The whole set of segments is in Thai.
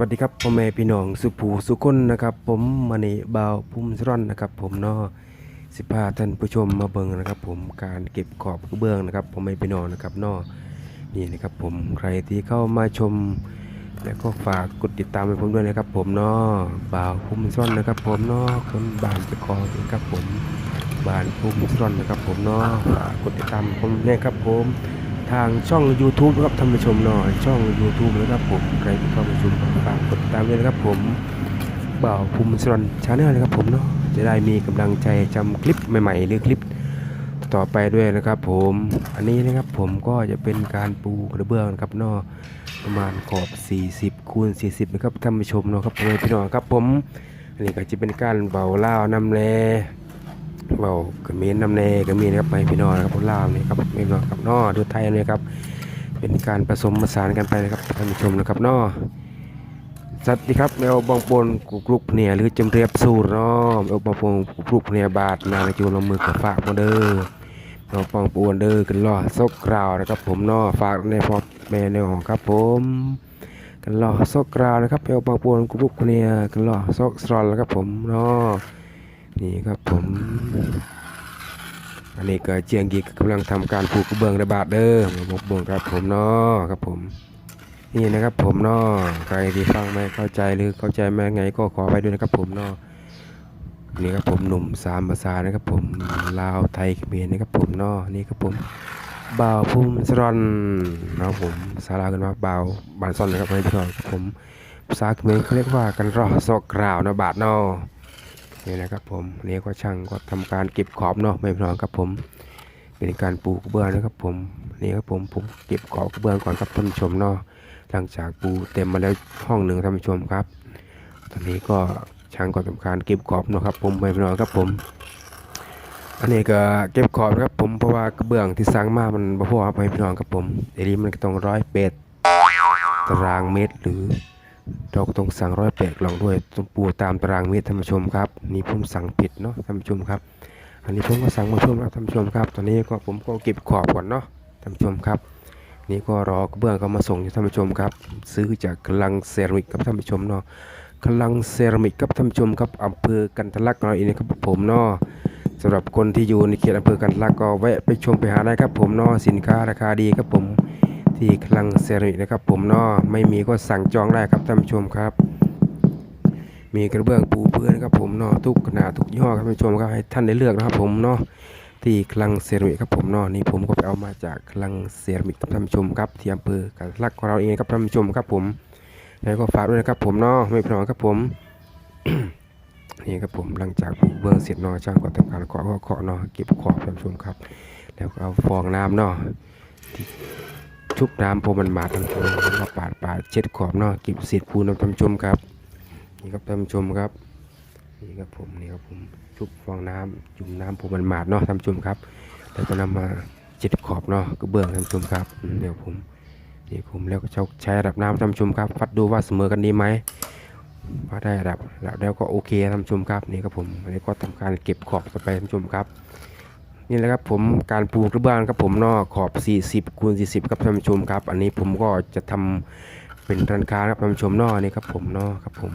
วัสดีครับพ่อแม่พี่น้องสุภูสุคนนะครับ ผมมานีบาวพุ่มสร่อนนะครับ ผมเนาะสิพาท่านผู้ชมมาเบิ่งนะครับ ผมการเก็บขอบกระเบื้องนะครับพ่อแม่พี่น้องนะครับเนาะนี่นะครับ ผมใครที่เข้ามาชม แล้วก็ฝากกดติดตามให้ผมด้วยนะครับ ผมเนาะบาวพุ่มสร่อนนะครับ ผมเนาะคนบ้านจะคอนะครับ ผมบ้านพุ่มสร่อนนะครับ ผมเนาะฝากกดติดตามผมเนี่ยครับผม ทางช่อง YouTube นะครับท่านผู้ชมหน่อย ช่อง YouTube นะครับผมใครที่เข้ามาชมก็ฝากกดติดตามด้วยนะครับผมบ่าวภูมิสรนชาแนลนะครับผมเนาะจะได้มีกำลังใจจำคลิปใหม่ ๆ หรือคลิปต่อไปด้วยนะครับผมอันนี้นะครับผมก็จะเป็นการปูกระเบื้องนะครับเนาะประมาณขอบ 40คูณ40 นะครับท่านผู้ชมเนาะครับผมพี่น้องครับผมอันนี้ก็จะเป็นการเบาเล่าวนำแล เบากระเมนน้ำแน่กระเมนครับไปพี่น้องครับพลาวนี่ครับไม่น้องครับนอดูไทยนี่ครับ เป็นการผสมผสานกันไปนะครับท่านผู้ชมนะครับนอสวัสดีครับแมวบองปนกุกลุกเนี่ยหรือจำเรียบสูตรเนาะแมวบองปนกุกลุกเนี่ยบาทนาจูลงมือกับฝากมาเด้อแมวปองปวนเด้อกันล่อซกกราวนะครับ ผมเนาะฝากในพอแม่ในของครับ ผม กันล่อซกกราวนะครับแมวบองปนกุกลุกเนี่ยกันล่อซกสรอนแล้วครับผมเนาะ นี่ครับผม อันนี้ก็เจียงกีกำลังทำการผูกกระเบื้องระบาดเด้อมาบกบงครับผมเนาะครับผม นี่นะครับผมเนาะใครที่ฟังไม่เข้าใจหรือเข้าใจไม่ไงก็ขอไปด้วยนะครับผมเนาะนี่ครับผมหนุ่มสามภาษานะครับผมลาวไทยเขมรนะครับผมเนาะนี่ครับผมบ่าวภูมิสรอนนะครับผมภาษาลาวกันว่าบ่าวบานซอนนะครับไม่พี่น้องครับผมภาษาเขมรเขาเรียกว่ากันรอซอกกราวนะบาทเนาะ นี่นะครับผมนี่ก็ช่างก็ทำการเก็บขอบเนาะไม่พอครับผม เป็นการปูกระเบื้องนะครับผมนี่ครับผมผมเก็บขอบกระเบื้องก่อนครับท่านผู้ชมเนาะหลังจากปูเต็มมาแล้วห้องหนึ่งท่านผู้ชมครับ ตอนนี้ก็ช่างก็ทำการเก็บขอบเนาะครับผมไม่พอครับผม อันนี้ก็เก็บขอบนะครับผมเพราะว่ากระเบื้องที่สร้างมามันบ่พอครับพี่น้อครับผมเดี๋ยวนี้มันก็ต้องร้อยเป็ดตารางเมตรหรือ เราก็ต้องสั่งร้อยแปดกล่องด้วยต้องปูตามตารางเมตรท่านผู้ชมครับนี่ผมสั่งผิดเนาะท่านผู้ชมครับ อันนี้ผมก็สั่งมาเพิ่มแล้วท่านผู้ชมครับ ตอนนี้ก็ผมก็เก็บขอบก่อนเนาะท่านผู้ชมครับ นี่ก็รอกระเบื้องเขามาส่งให้ท่านผู้ชมครับ ซื้อจากกลังเซรามิกครับท่านผู้ชมเนาะกลังเซรามิกครับท่านผู้ชมครับอำเภอกันทะลักเราเองนะครับผมเนาะสำหรับคนที่อยู่ในเขตอำเภอกันทะลักก็แวะไปชมไปหาได้ครับผมเนาะสินค้าราคาดีครับผม ที่คลังเซรามิกนะครับ ผมเนาะไม่มีก็สั่งจองได้ครับท่านผู้ชมครับ มีกระเบื้องปูพื้นครับผมเนาะทุกขนาดทุกย่ห้อครับท่านผู้ชมครับให้ท่านได้เลือกนะครับผมเนาะที่คลังเซรามิกครับผมเนาะนี่ผมก็ไปเอามาจากคลังเซรามิกครับท่านผู้ชมครับที่อำเภอกันลักของเราเองครับท่านผู้ชมครับผมแล้วก็ฝากด้วยนะครับผมเนาะไม่พอครับผมนี่ครับผมหลังจากปูเบื้องเสร็จนาะช่างก็ทำการเคาะก็เคาะเนาะเก็บขอบท่านผู้ชมครับ แล้วก็เอาฟองน้ำเนาะ ชุบน้ำพอมันมาทั้งตัวแล้วก็ปาดปาดเช็ดขอบเนาะเก็บเศษปูนท่านผู้ชมครับ นี่ครับท่านผู้ชมครับนี่ครับผมนี่ครับผมชุบฟองน้ำจุ่มน้ำพอมันมาดเนาะท่านผู้ชมครับแล้วก็นำมาเช็ดขอบเนาะกระเบื้องท่านผู้ชมครับเดี๋ยวผมนี่ผมแล้วก็ใช้ระดับน้ำท่านผู้ชมครับวัดดูว่าเสมอกันดีไหมว่าได้ระดับแล้วก็โอเคท่านผู้ชมครับนี่ครับผมอันนี้ก็ทำการเก็บขอบต่อไปท่านผู้ชมครับ นี่แหละครับผมการปูกระเบื้องครับผมนอกขอบ 40คูณ40ครับท่านผู้ชมครับ อันนี้ผมก็จะทำเป็นร้านค้าครับท่านผู้ชมนอกนี่ครับผมนอกครับผม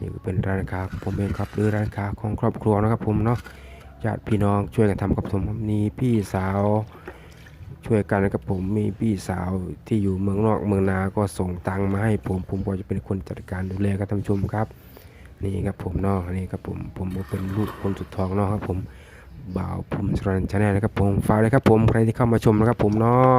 นี่ก็เป็นร้านค้าผมเองครับหรือร้านค้าของครอบครัวนะครับผมเนาะญาติพี่น้องช่วยกันทำครับผมมีพี่สาวช่วยกันนะครับผมมีพี่สาวที่อยู่เมืองนอกเมืองนาก็ส่งตังค์มาให้ผมผมก็จะเป็นคนจัดการดูแลครับท่านผู้ชมครับ นี่ครับผมนาะนี่ครับผมผมก็เป็นลูกคนสุดท้องนาะครับผม บ่าวผมสรันชาแนลนะครับผมฝากเลยครับผมใครที่เข้ามาชมนะครับผมเนาะ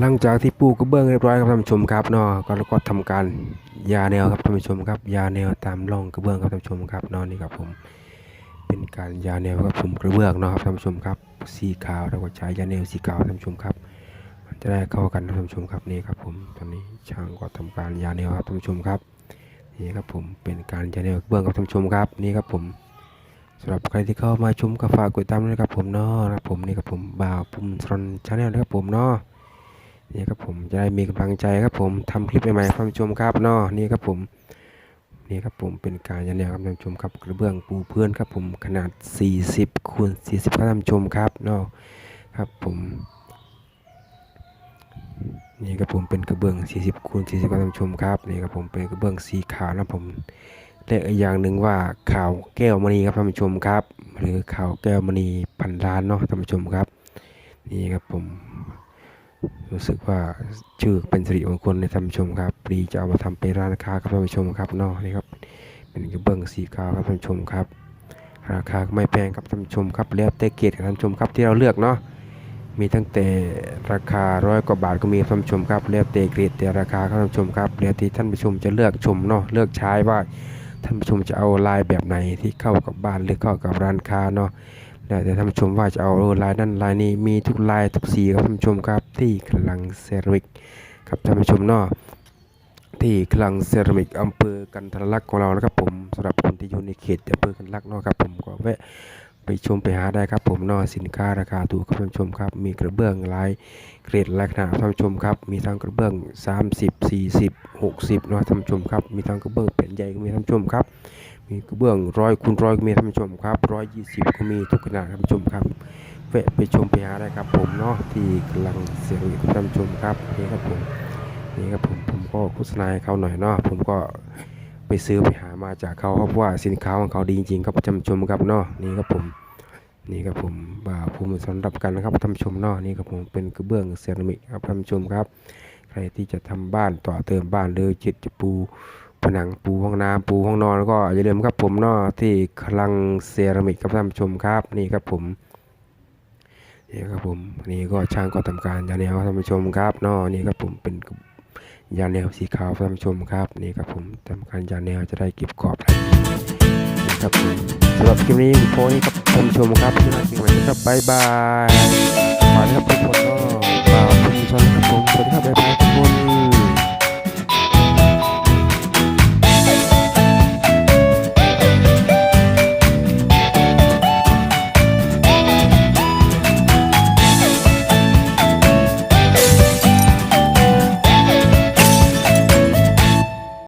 หลังจากที่ปูกระเบื้องเรียบร้อยครับท่านผู้ชมครับเนาะก็แล้วก็ทำการยาแนวครับท่านผู้ชมครับ ยาแนวตามร่องกระเบื้องครับท่านผู้ชมครับเนาะนี่ครับผม เป็นการยาแนวครับผมกระเบื้องเนาะครับท่านผู้ชมครับ สีขาวแล้วก็ใช้ยาแนวสีขาวท่านผู้ชมครับมันจะได้เข้ากันนะท่านผู้ชมครับนี่ครับผมตอนนี้ช่างก็ทำการยาแนวครับท่านผู้ชมครับนี่ครับผมเป็นการยาแนวกระเบื้องครับท่านผู้ชมครับนี่ครับผมสำหรับใครที่เข้ามาชมก็ฝากกดติดตามด้วนะครับผมเนาะครับผมนี่ครับผมบ่าวปุ่มสรนชาแนลนะครับผมเนาะ นี่ครับผมจะได้มีกำลังใจครับผมทำคลิปใหม่ๆให้ท่านผู้ชมครับนาะนี่ครับผมนี่ครับผมเป็นการยันแนวครับท่านผู้ชมครับกระเบื้องปูพื้นครับผมขนาด 40คูณ40ครับท่านผู้ชมครับนาะครับผมนี่ครับผมเป็นกระเบื้อง 40คูณ40ครับท่านผู้ชมครับนี่ครับผมเป็นกระเบื้องสีขาวนะผมและอีกอย่างหนึ่งว่าขาวแก้วมณีครับท่านผู้ชมครับ หรือขาวแก้วมณีพันล้านเนาะท่านผู้ชมครับ นี่ครับผม รู้สึกว่าชื่อเป็นสิริมงคลในท่านผู้ชมครับปรีจะเอามาทำเป็นร้านค้าครับท่านผู้ชมครับเนาะนี่ครับเป็นกระเบื้องสีขาวครับท่านผู้ชมครับ ราคาไม่แพงครับท่านผู้ชมครับแล้วแต่เกรดครับท่านผู้ชมครับที่เราเลือกเนาะมีตั้งแต่ราคาร้อยกว่าบาทก็มีท่านผู้ชมครับแล้วแต่เกรดแต่ราคาครับท่านผู้ชมครับแล้วที่ท่านผู้ชมจะเลือกชมเนาะเลือกใช้ว่าท่านผู้ชมจะเอาลายแบบไหนที่เข้ากับบ้านหรือเข้ากับร้านค้าเนาะ แล้แต่ท่านผู้ชมว่าจะเอาลายนั้นลายนี้มีทุกลายทุกสีครับท่านผู้ชมครับที่คลังเซรามิกครับท่านผู้ชมเนาะที่คลังเซรามิกอำเภอกันทรลักษณ์ของเรานะครับผมสำหรับคนที่อยู่ในเขตอำเภอกันทรลักษณ์เนาะครับผมก็แวะไปชมไปหาได้ครับผมเนาะสินค้าราคาถูกครับท่านผู้ชมครับ มีกระเบื้องลายเกรดลายขนาดท่านผู้ชมครับ มีทั้งกระเบื้อง 30 40 60เนาะท่านผู้ชมครับ มีทั้งกระเบื้องแผ่นใหญ่ก็มีท่านผู้ชมครับ มีกระเบื้องร้อยคูณร้อยก็มีท่านผู้ชมครับร้อยยี่สิบก็มีทุกขนาดท่านผู้ชมครับแวะไปชมไปหาได้ครับผมเนาะที่กำลังเสียงอยู่ท่านผู้ชมครับนี่ครับผมนี่ครับผมผมก็โฆษณาเขาหน่อยเนาะผมก็ไปซื้อไปหามาจากเขาครับเพราะว่าสินค้าของเขาดีจริงๆครับท่านผู้ชมครับเนาะนี่ครับผมนี่ครับผมบ่าวภูมิสำหรับกันนะครับท่านผู้ชมเนาะนี่ครับผมเป็นกระเบื้องเซรามิกครับท่านผู้ชมครับ ใครที่จะทำบ้านต่อเติมบ้านหรือจิตจะปู ผนังปูห้องน้ำปูห้องนอนแล้วก็อย่าลืมครับผมนาะที่คลังเซรามิกครับท่านผู้ชมครับนี่ครับผมนี่ครับผมนี่ก็ช่างก็ทำการยาแนวครับท่านผู้ชมครับนาะนี่ครับผมเป็นยาแนวสีขาวครับท่านผู้ชมครับนี่ครับผมทำการยาแนวจะได้เก็บกรอบนี่ครับผมสำหรับคลิปนี้โพนี้ครับท่านผู้ชมครับที่น่าจริงไหมครับบ๊ายบายขอบคุณครับทุกคน